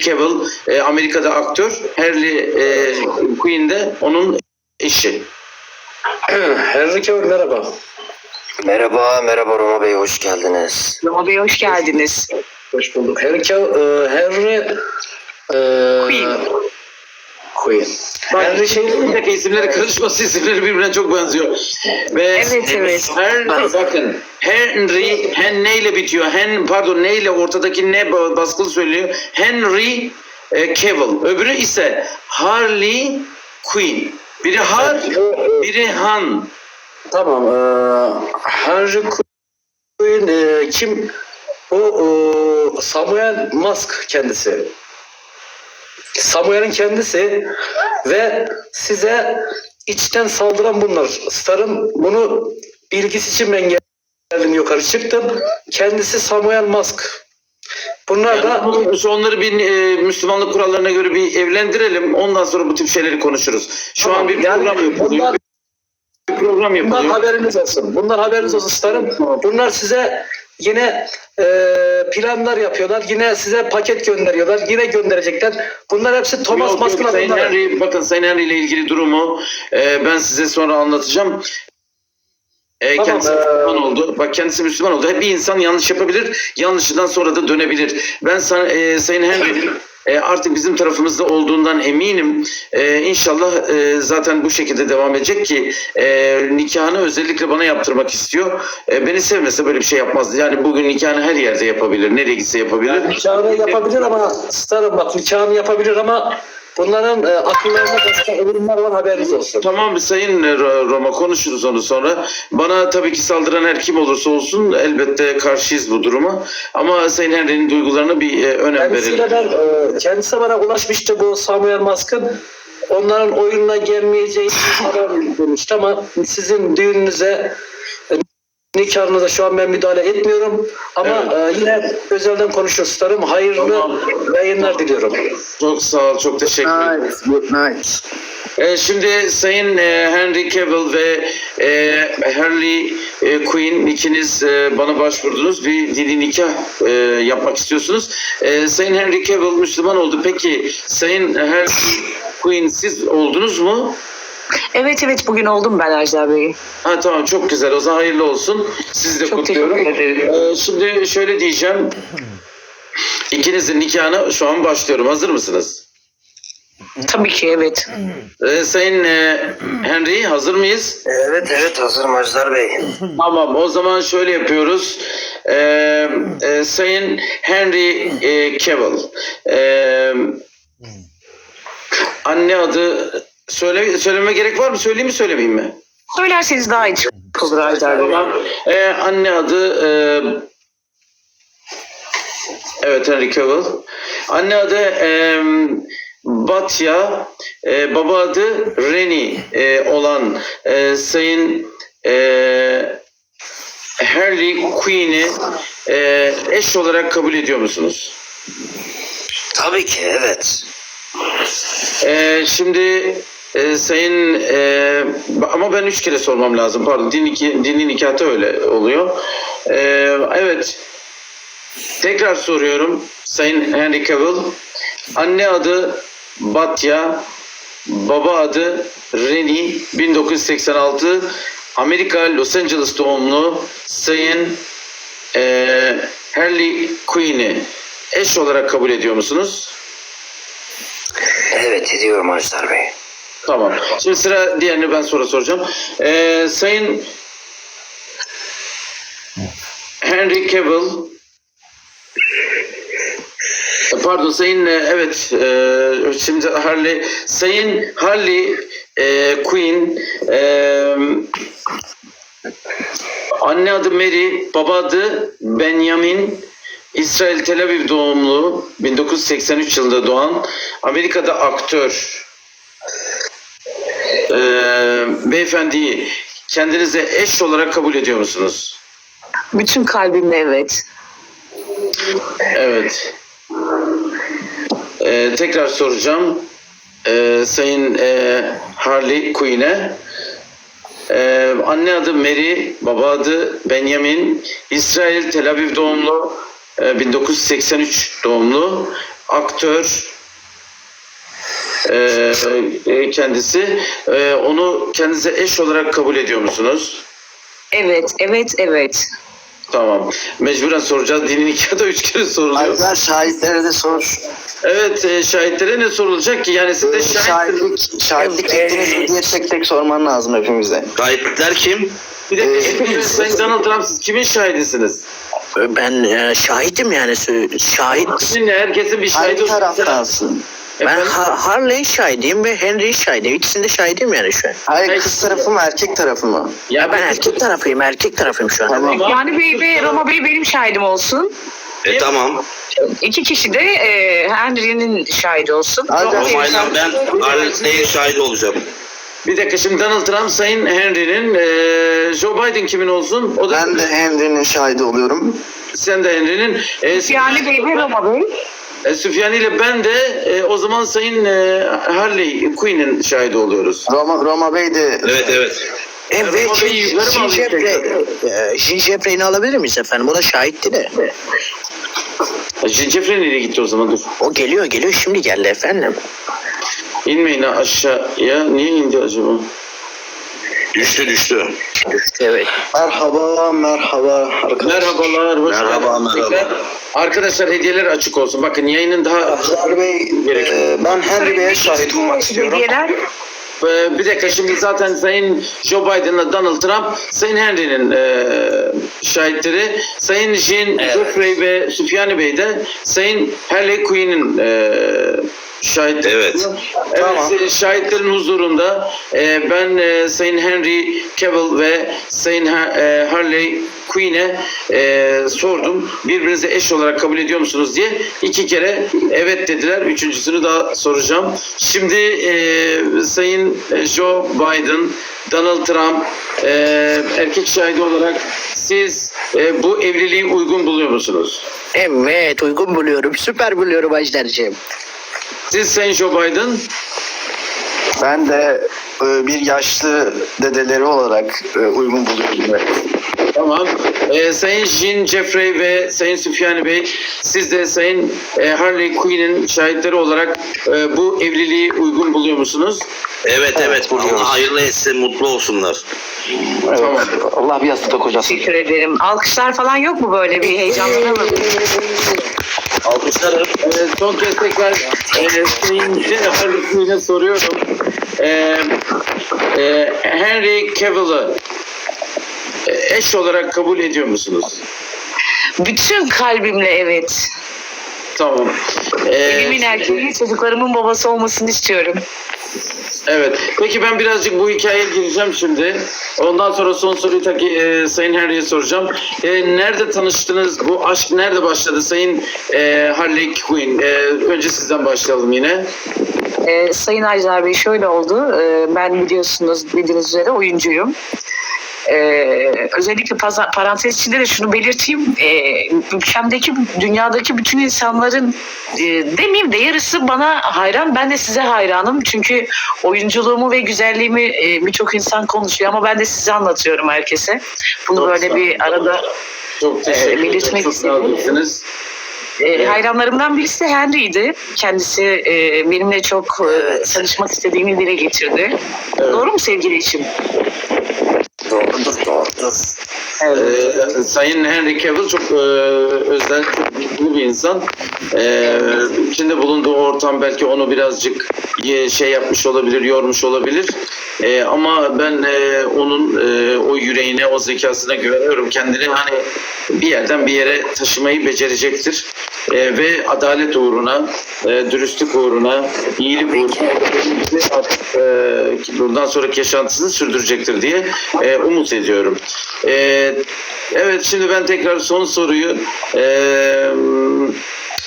Cavill e, Amerika'da aktör. Harley e, Quinn de onun eşi. Henry Cavill merhaba. Merhaba, merhaba Roma Bey, hoş geldiniz. Roma Bey hoş geldiniz. Hoş bulduk. Henry Cavill, e, Henry e, Queen. Queen. Henry şey bir dakika isimleri karışması isimleri birbirine çok benziyor. Ve Evet, evet. Henry, bakın Henry hen neyle bitiyor? Hen pardon neyle ortadaki ne ba- baskılı söylüyor? Henry e, Cavill. Öbürü ise Harley Quinn. Biri Har, biri Han. Tamam. E, Henry Queen e, kim? Bu e, Samuel Musk kendisi. Samuel'in kendisi ve size içten saldıran bunlar. Star'ın bunu bilgisi için ben geldim yukarı çıktım. Kendisi Samuel Musk. Bunlar da Yani şu onları bir e, Müslümanlık kurallarına göre bir evlendirelim. Ondan sonra bu tip şeyleri konuşuruz. Şu Tamam, an bir yani program yapılıyor. bunlar- bir program Bunlar yapılıyor. haberiniz olsun. Bunlar haberiniz olsun starım. Bunlar size yine e, planlar yapıyorlar. Yine size paket gönderiyorlar. Yine gönderecekler. Bunlar hepsi Thomas Yok, yok, Musk'ın Sayın adamları. Henry, bakın Sayın Henry ile ilgili durumu e, ben size sonra anlatacağım. E, Tamam, kendisi e, Müslüman oldu. Bak kendisi Müslüman oldu. Hep bir insan yanlış yapabilir. Yanlışından sonra da dönebilir. Ben sana, e, Sayın Henry'nin e, artık bizim tarafımızda olduğundan eminim. E, inşallah e, zaten bu şekilde devam edecek ki e, nikahını özellikle bana yaptırmak istiyor. E, beni sevmese böyle bir şey yapmazdı. Yani bugün nikahını her yerde yapabilir. Nereye gitse yapabilir. Nikahını yapabilir ama starım bak nikahını yapabilir ama bunların e, akıllarında başka ölümler var haberiniz olsun. Tamam Sayın Ro- Roma konuşuruz onu sonra. Bana tabii ki saldıran her kim olursa olsun elbette karşıyız bu duruma. Ama Sayın Henry'nin duygularına bir e, önem Kendisiyle verelim. ben, e, kendisi bana ulaşmıştı bu Samuel Musk'ın onların oyununa gelmeyeceği haber demişti ama sizin düğününüze e, nikahınıza şu an ben müdahale etmiyorum ama e, yine özelden konuşuruz starım. Hayırlı Tamam. yayınlar diliyorum. Çok sağ ol, çok teşekkür ederim. Nice, good night. E, şimdi Sayın e, Henry Cavill ve e, Harley e, Quinn ikiniz e, bana başvurdunuz. Bir dini nikah e, yapmak istiyorsunuz. E, Sayın Henry Cavill Müslüman oldu. Peki Sayın Harley Quinn siz oldunuz mu? Evet evet bugün oldum ben Ajdar Bey. Ha tamam çok güzel. O zaman hayırlı olsun. Siz de Çok kutluyorum. teşekkür ederim. Ee, şimdi şöyle diyeceğim. İkinizin nikahına şu an başlıyorum. Hazır mısınız? Tabii ki evet. Ee, Sayın e, Henry hazır mıyız? Evet, evet, hazırım Ajdar Bey. Tamam o zaman şöyle yapıyoruz. Ee, e, Sayın Henry e, Cavill. Ee, anne adı söyle söyleme gerek var mı? Söyleyeyim mi söylemeyeyim mi? Söylerseniz daha iyi olur Ajdar Bey. Tamam. Ee, anne adı e, evet Henry Cavill. Anne adı e, Batya, e, baba adı Reni e, olan e, Sayın e, Harley Quinn'i e, eş olarak kabul ediyor musunuz? Tabii ki, evet. Ee, şimdi e, sayın e, ama ben üç kere sormam lazım pardon din, dini nikahta öyle oluyor. Ee, evet tekrar soruyorum sayın Henry Cavill anne adı Batya baba adı Reni 1986 Amerika Los Angeles doğumlu sayın e, Harley Quinn'i eş olarak kabul ediyor musunuz? Evet, ediyorum Ajdar Bey. Tamam. Şimdi sıra diğerini ben sonra soracağım. Ee, Sayın Henry Cavill Pardon Sayın e, evet e, şimdi Harley Sayın Harley e, Quinn e, anne adı Mary baba adı Benjamin İsrail Tel Aviv doğumlu 1983 yılında doğan Amerika'da aktör ee, beyefendiyi kendinize eş olarak kabul ediyor musunuz? Bütün kalbimle evet. Evet. Ee, tekrar soracağım. Ee, Sayın e, Harley Quinn'e. Ee, anne adı Mary, baba adı Benjamin. İsrail Tel Aviv doğumlu. e, 1983 doğumlu. aktör e, e, kendisi. E, onu kendinize eş olarak kabul ediyor musunuz? Evet, evet, evet. Tamam. Mecburen soracağız. Dini nikahda üç kere soruluyor. Alper şahitlere de sor. Evet e, şahitlere ne sorulacak ki? Yani siz de şahit... Şahitlik, şahitlik ettiniz mi diye tek tek sorman lazım hepimize. Şahitler kim? Bir de hepiniz Sayın Donald Trump siz kimin şahidisiniz? Ben e, şahidim yani sö- şahit. Kimin herkesin bir şahidi Hangi taraftansın? Ben Efendim? Ha- Harley'in şahidiyim ve Henry'in şahidiyim. İkisinde şahidim yani şu an. Hayır kız tarafı mı erkek tarafı mı? Ya ben erkek tarafıyım, erkek tarafıyım şu an. Tamam. Yani Bey ve Roma Bey benim şahidim olsun. E tamam. İki kişi de e, Henry'nin şahidi olsun. Hadi. Roma Bey'in Romayla şahidi- ben Harley'in şahidi olacağım. Bir dakika şimdi Donald Trump Sayın Henry'nin e, Joe Biden kimin olsun? O da Ben de Henry'nin şahidi oluyorum. sen de Henry'nin. E, Yani Bey ve Roma Bey. E, Süfyani ile ben de e, o zaman Sayın e, Harley Quinn'in şahidi oluyoruz. Roma, Roma Bey de Evet evet. Evet, Roma Bey'i yukarı mı Jeffrey'ini alabilir miyiz efendim? O da şahitti de. Jeffrey nereye gitti o zaman dur. O geliyor, geliyor. Şimdi geldi efendim. İnmeyin ha aşağıya. Niye indi acaba? Düştü düştü. Düştü evet. merhaba merhaba arkadaşlar. Merhabalar. Hoş Merhaba, geldiniz. merhaba. Arkadaşlar hediyeler açık olsun. Bakın yayının daha Ajdar Bey, e, ben Henry Bey'e şahit olmak istiyorum. Hediyeler. Ee, bir dakika şimdi zaten Sayın Joe Biden'la Donald Trump Sayın Henry'nin e, şahitleri Sayın Jean Jeffrey ve Süfyani Bey de Sayın Harley Quinn'in e, şahitleri. Evet. Evet, Tamam. şahitlerin huzurunda e, ben e, Sayın Henry Cavill ve Sayın Ha- e, Harley Quinn'e e, sordum. Birbirinize eş olarak kabul ediyor musunuz diye. iki kere evet dediler. Üçüncüsünü daha soracağım. Şimdi e, Sayın Joe Biden, Donald Trump e, erkek şahidi olarak siz e, bu evliliği uygun buluyor musunuz? Evet, uygun buluyorum. Süper buluyorum Ajdar'cığım. Siz Sayın Joe Biden Ben de e, bir yaşlı dedeleri olarak e, uygun buluyorum. Tamam. Ee, Sayın Jean Jeffrey ve Sayın Süfyani Bey, siz de Sayın e, Harley Quinn'in şahitleri olarak e, bu evliliği uygun buluyor musunuz? Evet evet. buluyoruz. Allah hayırlı etsin mutlu olsunlar. Evet. Tamam. Allah bir yastıkta kocasın. Teşekkür ederim. Alkışlar falan yok mu böyle bir heyecanlanalım? Alkışlarım. Ee, son kez tekrar e, Sayın Quinn'e soruyorum. Ee, e, Henry Cavill'ı e, eş olarak kabul ediyor musunuz? Bütün kalbimle evet. Tamam. Ee, Evimin erkeği çocuklarımın babası olmasını istiyorum. Evet. Peki ben birazcık bu hikayeye gireceğim şimdi. Ondan sonra son soruyu da e, Sayın Henry'e soracağım. E, nerede tanıştınız? Bu aşk nerede başladı? Sayın e, Harley Quinn. E, önce sizden başlayalım yine. Ee, Sayın Ajdar Bey şöyle oldu. Ee, ben biliyorsunuz bildiğiniz üzere oyuncuyum. Ee, özellikle paza- parantez içinde de şunu belirteyim. Ee, ülkemdeki, dünyadaki bütün insanların e, demeyeyim de yarısı bana hayran. Ben de size hayranım. Çünkü oyunculuğumu ve güzelliğimi e, birçok insan konuşuyor ama ben de size anlatıyorum herkese. Bunu Çok böyle bir arada Çok ederim. belirtmek istedim. e, hayranlarımdan birisi de Henry'ydi. Kendisi e, benimle çok e, tanışmak istediğini dile getirdi. Evet. Doğru mu sevgili eşim? Doğrudur doğrudur. Ee, Sayın Henry Cavill çok e, özel, çok bilgili bir insan. Ee, içinde bulunduğu ortam belki onu birazcık e, şey yapmış olabilir, yormuş olabilir. Ee, ama ben e, onun e, o yüreğine, o zekasına güveniyorum. Kendini hani bir yerden bir yere taşımayı becerecektir. Ee, ve adalet uğruna, e, dürüstlük uğruna, iyilik uğruna e, bundan sonraki yaşantısını sürdürecektir diye e, umut ediyorum. E, evet şimdi ben tekrar son soruyu e,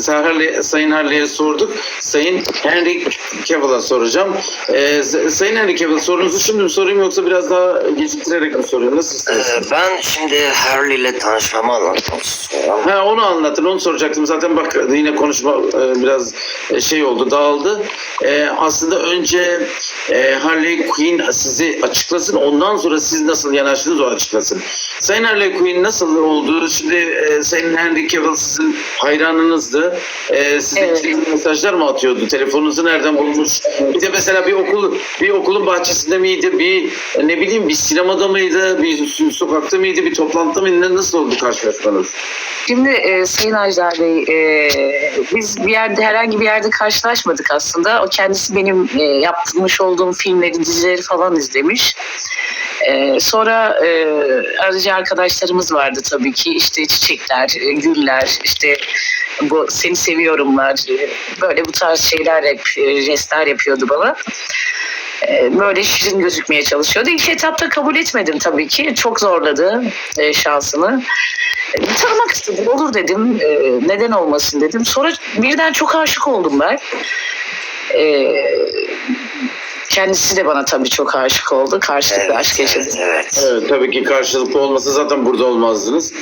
Sayın Harley- Sayın Harley'e sorduk. Sayın Henry Cavill'a soracağım. E, Sayın Henry Cavill sorunuzu şimdi mi sorayım yoksa biraz daha geciktirerek mi sorayım? Nasıl istersiniz? Ee, ben şimdi Harley ile tanışmamı anlatmak istiyorum. Ha onu anlatın, onu soracaktım. Zaten bak yine konuşma e, biraz e, şey oldu, dağıldı. E, aslında önce e, Harley Quinn sizi açıklasın, ondan sonra siz nasıl yanaştınız o açıklasın. Sayın Harley Quinn nasıl oldu? Şimdi e, Sayın Henry Cavill sizin hayranınızdı. Ee, size Evet. mesajlar mı atıyordu? Telefonunuzu nereden bulmuş? Bir de mesela bir okul bir okulun bahçesinde miydi? Bir ne bileyim bir sinemada mıydı? Bir so- sokakta mıydı? Bir toplantıda mıydı? Nasıl oldu karşılaşmanız? Şimdi e, Sayın Ajdar Bey, e, biz bir yerde herhangi bir yerde karşılaşmadık aslında. O kendisi benim e, yapmış olduğum filmleri, dizileri falan izlemiş. E, sonra e, aracı arkadaşlarımız vardı tabii ki. İşte çiçekler, e, güller, işte bu seni seviyorumlar, böyle bu tarz şeyler hep e, jestler yapıyordu bana. E, böyle şirin gözükmeye çalışıyordu. İlk etapta kabul etmedim tabii ki. Çok zorladı e, şansını. Tanımak istedim. Olur dedim. Ee, neden olmasın dedim. Sonra birden çok aşık oldum ben. Kendisi de bana tabii çok aşık oldu. Karşılıklı aşk yaşadık. evet. Evet tabii ki karşılıklı olmasa zaten burada olmazdınız.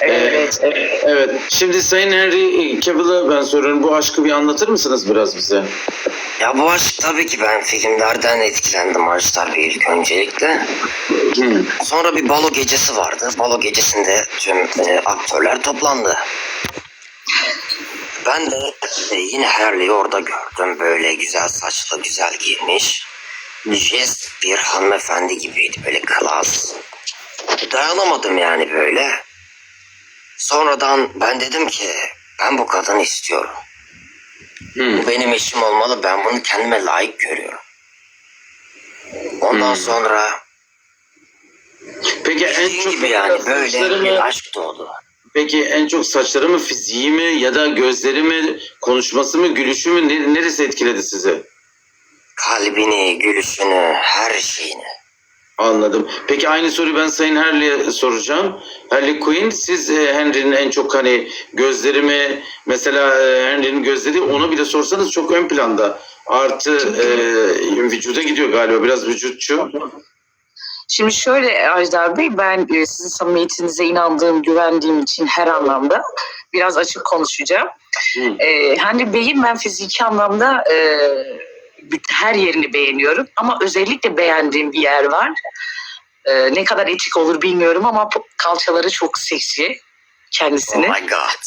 Ee, Evet, evet. evet. Şimdi Sayın Henry Cavill'a ben soruyorum. Bu aşkı bir anlatır mısınız biraz bize? Ya bu aşk tabii ki ben filmlerden etkilendim Ajdar Bey ilk öncelikle. Hı. Sonra bir balo gecesi vardı. Balo gecesinde tüm e, aktörler toplandı. Ben de e, yine Harley'i orada gördüm. Böyle güzel saçlı, güzel giymiş. Jest bir hanımefendi gibiydi. Böyle klas. Dayanamadım yani böyle. Sonradan ben dedim ki ben bu kadını istiyorum. Hı. Bu benim eşim olmalı. Ben bunu kendime layık görüyorum. Ondan sonra Peki en çok gibi yani böyle bir aşk doğdu. Peki en çok saçları mı, fiziği mi ya da gözleri mi, konuşması mı, gülüşü mü ne- neresi etkiledi sizi? Kalbini, gülüşünü, her şeyini. Anladım. Peki aynı soruyu ben Sayın Harley'e soracağım. Harley Quinn siz e, Henry'nin en çok hani gözleri mi mesela e, Henry'nin gözleri onu bile sorsanız çok ön planda. Artı e, vücuda gidiyor galiba biraz vücutçu. Şimdi şöyle Ajdar Bey, ben e, sizin samimiyetinize inandığım, güvendiğim için her anlamda biraz açık konuşacağım. Hı. E, hani Bey'in ben fiziki anlamda e, her yerini beğeniyorum ama özellikle beğendiğim bir yer var. E, ne kadar etik olur bilmiyorum ama kalçaları çok seksi Oh kendisini. my god.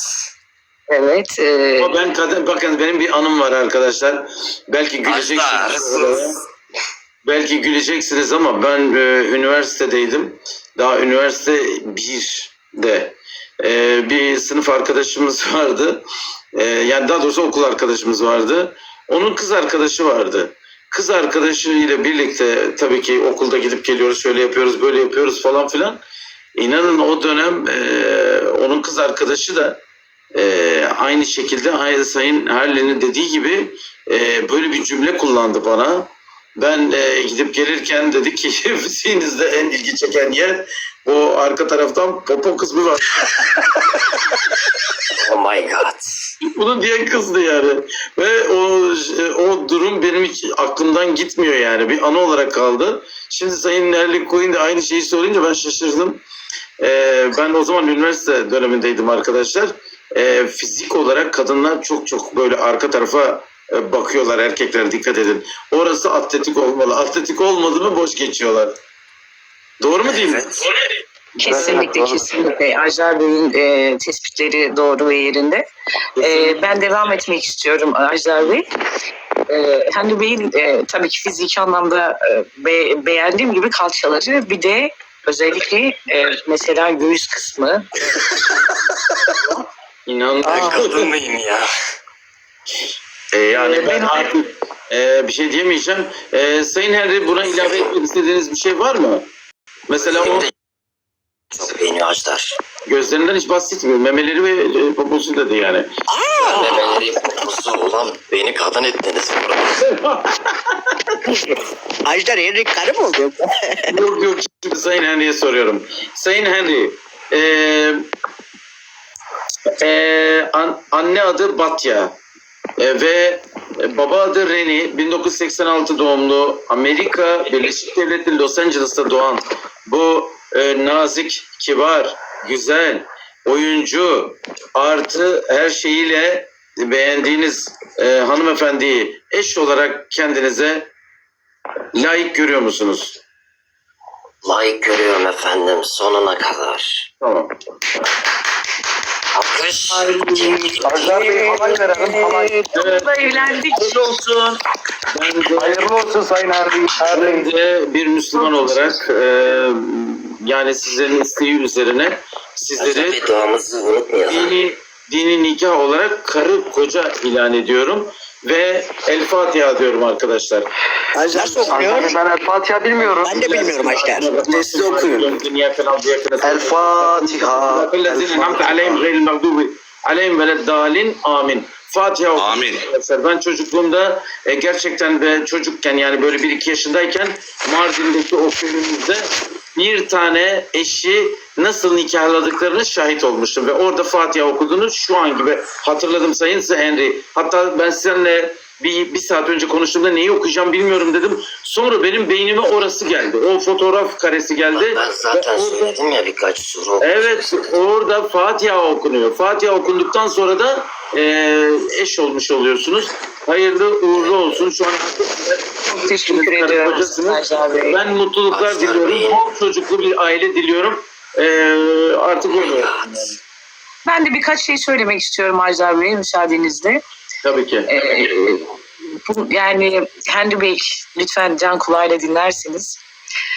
Evet. e, Ama ben kadın bakın benim bir anım var arkadaşlar. Belki güleceksiniz. Belki güleceksiniz ama ben e, üniversitedeydim. Daha üniversite 1'de e, bir sınıf arkadaşımız vardı. E, yani daha doğrusu okul arkadaşımız vardı. Onun kız arkadaşı vardı. Kız arkadaşı ile birlikte tabii ki okulda gidip geliyoruz, şöyle yapıyoruz, böyle yapıyoruz falan filan. İnanın o dönem e, onun kız arkadaşı da e, aynı şekilde Sayın Harley'nin dediği gibi e, böyle bir cümle kullandı bana. Ben e, gidip gelirken dedi ki fiziğinizde en ilgi çeken yer o arka taraftan popo kısmı var. Oh my god. Bunu diyen kızdı yani. Ve o o durum benim hiç aklımdan gitmiyor yani. Bir anı olarak kaldı. Şimdi Sayın Nerlik Koyun da aynı şeyi söyleyince ben şaşırdım. Ee, ben o zaman üniversite dönemindeydim arkadaşlar. Ee, fizik olarak kadınlar çok çok böyle arka tarafa bakıyorlar erkekler dikkat edin. Orası atletik olmalı. Atletik olmadı mı boş geçiyorlar. Doğru mu değil mi? Evet. Kesinlikle Evet, kesinlikle Ajdar Bey'in e, tespitleri doğru ve yerinde. E, ben devam etmek istiyorum Ajdar Bey. E, Henry Bey'in e, tabii ki fiziki anlamda e, be- beğendiğim gibi kalçaları bir de özellikle e, mesela göğüs kısmı. İnan. Kadın mıyım ya? Ee, yani Ee, ben ben- artık e, bir şey diyemeyeceğim. Ee, Sayın Henry buna ilave etmek istediğiniz bir şey var mı? Mesela o çok beğeniyor Ajdar. gözlerinden hiç bahsetmiyor. Memeleri ve e, poposu dedi yani. Memeleri kokusu ulan beni kadın ettiniz burada. Ajdar Henry karı mı oldu? yok yok şimdi Sayın Henry'e soruyorum. Sayın Henry e, e, an- anne adı Batya e, ve baba adı Reni 1986 doğumlu Amerika Birleşik Devletleri Los Angeles'ta doğan bu e, nazik, kibar, güzel, oyuncu artı her şeyiyle beğendiğiniz e, hanımefendiyi eş olarak kendinize layık görüyor musunuz? Layık görüyorum efendim sonuna kadar. Tamam. Alkış. Ajdar Bey halay verelim halay. Onunla evlendik. olsun. Ben de, Hayırlı olsun Sayın Erdi. ben de bir Müslüman olarak e, yani sizlerin isteği üzerine sizleri dini, dini nikah olarak karı koca ilan ediyorum ve El Fatiha diyorum arkadaşlar. Ajdar Nasıl okuyor? Ben El Fatiha bilmiyorum. Ben de bilmiyorum Ajdar. Siz okuyun. El Fatiha. Ellezine hamte aleyhim gayril mağdubi aleyhim veleddalin. Amin. Fatiha okudum. Amin. Ben çocukluğumda e, gerçekten ve çocukken yani böyle bir iki yaşındayken Mardin'deki o bir tane eşi nasıl nikahladıklarını şahit olmuştum ve orada Fatiha okudunuz şu an gibi hatırladım Sayın Henry. Hatta ben seninle bir, bir saat önce konuştuğumda neyi okuyacağım bilmiyorum dedim. Sonra benim beynime orası geldi. O fotoğraf karesi geldi. Ben zaten Ve orada- söyledim ya birkaç soru. Evet orada Fatiha okunuyor. Fatiha okunduktan sonra da e, eş olmuş oluyorsunuz. Hayırlı uğurlu olsun. Şu an Çok teşekkür ediyorum. Ben mutluluklar Ajdar diliyorum. Bol çocuklu bir aile diliyorum. E, artık öyle. Ben de birkaç şey söylemek istiyorum Ajdar Bey müsaadenizle. Tabii ki. Ee, bu, yani Henry Bey lütfen can kulağıyla dinlersiniz.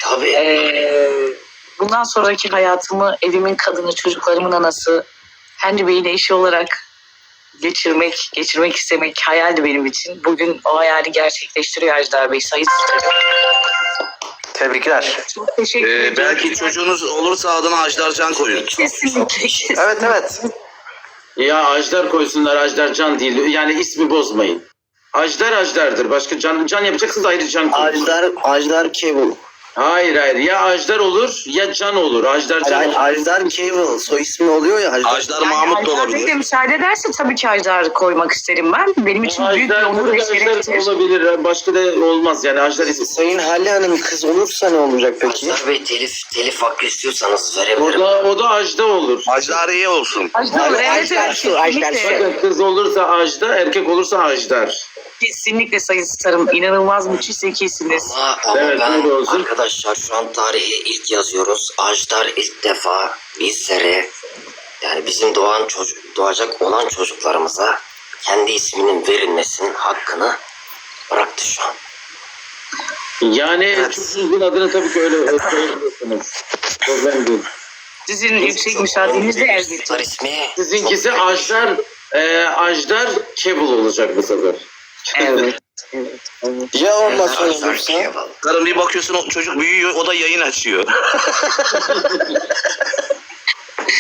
Tabii. Ee, bundan sonraki hayatımı evimin kadını, çocuklarımın anası, Henry Bey'in eşi olarak geçirmek, geçirmek istemek hayaldi benim için. Bugün o hayali gerçekleştiriyor Ajdar Bey. Sayın. Tebrikler. Çok teşekkür Ee, ederim. belki çocuğunuz olursa adına Ajdar Can koyun. Kesinlikle, kesinlikle. Evet evet. Ya Ajdar koysunlar. Ajdar Can değil. Yani ismi bozmayın. Ajdar Ajdar'dır. Başka can, can yapacaksınız ayrı can koyun. Ajdar, Ajdar Cable. Hayır hayır. Ya Ajdar olur ya Can olur. Ajdar Can Hayır, olur. Ajdar Cable. Soy ismi oluyor ya Ajdar. Ajdar Yani Mahmut da Ajdar Bey de olabilir. müsaade ederse tabii ki Ajdar koymak isterim ben. Benim için büyük bir Ajdar, onur ve Ajdar şereftir. olabilir. Başka da olmaz yani. Ajdar ismi. Sayın Halle Hanım kız olursa ne olacak peki? Ajdar Bey telif, telif hakkı istiyorsanız verebilirim. O da, o da Ajda olur. Ajdariye olsun. Ajdar, evet, Ajdar evet, şu, Ajdar kesinlikle. Bakın kız olursa Ajda, erkek olursa Ajdar. Kesinlikle Sayın Starım. İnanılmaz müthiş zekisiniz. Ama, ama Evet, ben olsun. arkadaşlar şu an tarihe ilk yazıyoruz. Ajdar ilk defa bizlere yani bizim doğan çocuk doğacak olan çocuklarımıza kendi isminin verilmesinin hakkını bıraktı şu an. Yani çocuğunuzun adını tabii ki öyle söylüyorsunuz. Problem değil. Sizin yüksek müsaadenizle elbette. Çocuklar ismi Sizinkisi Ajdar, e, Ajdar Kebul olacak bu sefer. Evet. Ya olmazsa Ajdar olursa? Karım bir bakıyorsun o çocuk büyüyor o da yayın açıyor.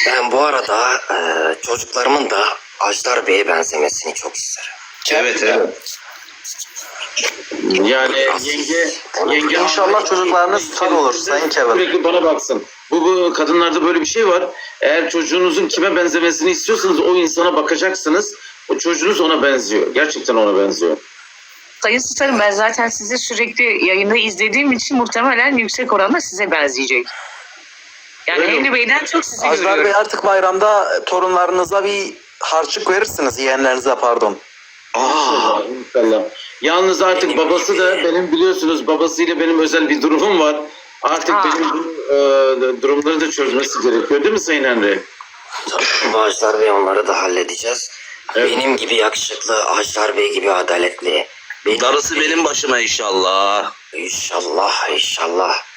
Ben bu arada e, çocuklarımın da Ajdar Bey'e benzemesini çok isterim. evet evet. Yani yenge, yenge İnşallah çocuklarınız star olur Sayın Kevin. Sürekli bana baksın. Bu, bu kadınlarda böyle bir şey var. Eğer çocuğunuzun kime benzemesini istiyorsanız o insana bakacaksınız. O çocuğunuz ona benziyor. Gerçekten ona benziyor. Sayın Starım ben zaten sizi sürekli yayında izlediğim için muhtemelen yüksek oranda size benzeyecek. Yani Öyle? Henry Bey'den çok sizi Ajdar Bey görüyorum. artık bayramda torunlarınıza bir harçlık verirsiniz yeğenlerinize pardon. Aa, inşallah. Yalnız artık Benim babası da benim biliyorsunuz babasıyla benim özel bir durumum var. Artık Aa. benim bu e, durumları da çözmesi gerekiyor değil mi Sayın Henry? Tabii bu Ajdar Bey onları da halledeceğiz. Evet. Benim gibi yakışıklı, Ajdar Bey gibi adaletli. Benim Darısı benim başıma inşallah. İnşallah, inşallah.